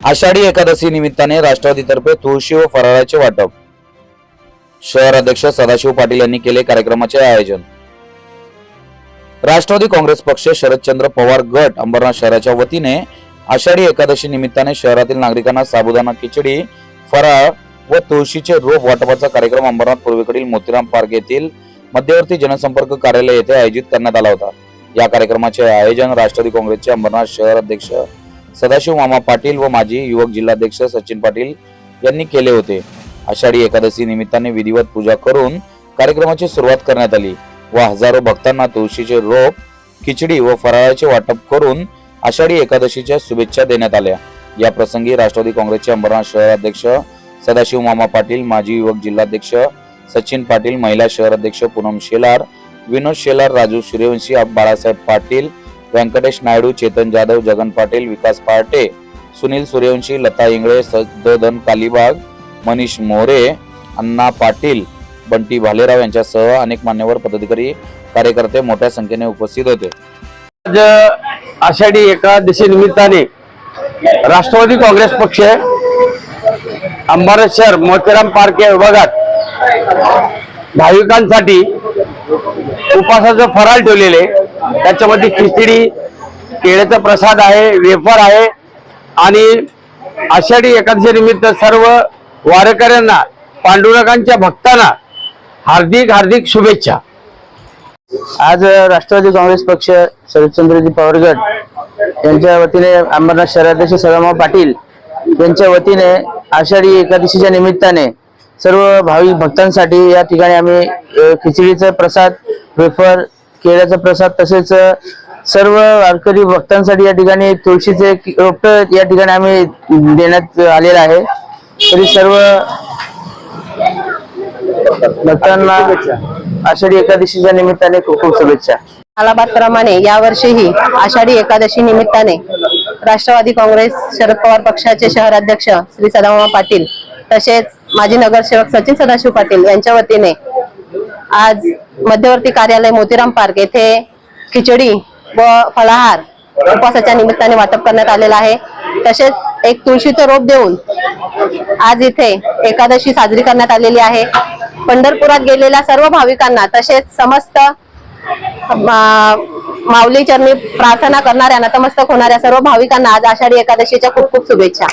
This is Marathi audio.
आषाढी एकादशी निमित्ताने राष्ट्रवादीतर्फे तुळशी व फराळाचे वाटप. शहर अध्यक्ष सदाशिव पाटील यांनी केले कार्यक्रमाचे आयोजन. राष्ट्रवादी काँग्रेस पक्ष शरदचंद्र पवार गट अंबरनाथ शहराच्या वतीने आषाढी एकादशी निमित्ताने शहरातील नागरिकांना साबुदाना खिचडी फराळ व तुळशीचे रोप वाटपाचा कार्यक्रम अंबरनाथ पूर्वेकडील मोतीराम पार्क येथील मध्यवर्ती जनसंपर्क कार्यालय येथे आयोजित करण्यात आला होता. या कार्यक्रमाचे आयोजन राष्ट्रवादी काँग्रेसचे अंबरनाथ शहर अध्यक्ष सदाशिव मामा पाटील व माजी युवक जिल्हाध्यक्ष सचिन पाटील यांनी केले होते. आषाढी एकादशी निमित्ताने विधिवत पूजा करून कार्यक्रमाची सुरुवात करण्यात आली व हजारो भक्तांना तुळशीचे रोप खिचडी व फराळाचे वाटप करून आषाढी एकादशीच्या शुभेच्छा देण्यात आल्या. या प्रसंगी राष्ट्रवादी काँग्रेसचे अंबरनाथ शहर अध्यक्ष सदाशिव मामा पाटील माजी युवक जिल्हाध्यक्ष सचिन पाटील महिला शहर अध्यक्ष पूनम शेलार विनोद शेलार राजू सूर्यवंशी बाळासाहेब पाटील व्यंकटेश नायडू चेतन जाधव जगन पाटील विकास पार्टे सुनील सूर्यवंशी लता इंगळे सदन कालीबाग मनीष मोरे अण्णा पाटील बंटी भालेराव यांच्यासह अनेक मान्यवर पदाधिकारी कार्यकर्ते मोठ्या संख्येने उपस्थित होते. आज आषाढी एकादशी निमित्ताने राष्ट्रवादी काँग्रेस पक्ष अंबारस शहर मोतीराम पार्क या विभागात भाविकांसाठी उपासाचं फराळ ठेवलेले त्याच्यामध्ये खिचडी केळ्याचा प्रसाद आहे वेफर आहे. आणि आषाढी एकादशी निमित्त सर्व वारकऱ्यांना पांडुरंगांच्या भक्तांना हार्दिक हार्दिक शुभेच्छा. आज राष्ट्रवादी काँग्रेस पक्ष शरदचंद्रजी पवार गट यांच्या वतीने अंबरनाथ शहराध्यक्ष सदाभाऊ पाटील यांच्या वतीने आषाढी एकादशीच्या निमित्ताने सर्व भाविक भक्तांसाठी या ठिकाणी आम्ही खिचडीचा प्रसाद वेफर केळ्याचा प्रसाद तसेच सर्व वारकरी भक्तांसाठी या ठिकाणी तुळशीचे रोप या ठिकाणी आम्ही देण्यात आलेलं आहे. तरी सर्व भक्तांना आषाढी एकादशीच्या निमित्ताने खूप खूप शुभेच्छा. प्रमाणे यावर्षीही आषाढी एकादशी निमित्ताने राष्ट्रवादी काँग्रेस शरद पवार पक्षाचे शहर अध्यक्ष श्री सदामामा पाटील तसेच माजी नगरसेवक सचिन सदाशिव पाटील यांच्या वतीने आज मध्यवर्ती कार्यालय मोतीराम पार्क येथे खिचडी व फळाहार उपवासाच्या निमित्ताने वाटप करण्यात आलेला आहे. तसेच एक तुळशीचं रोप देऊन आज इथे एकादशी साजरी करण्यात आलेली आहे. पंढरपुरात गेलेल्या सर्व भाविकांना तसेच समस्त माऊली चरणी प्रार्थना करणाऱ्या नतमस्तक होणाऱ्या सर्व भाविकांना आज आषाढी एकादशीच्या खूप खूप शुभेच्छा.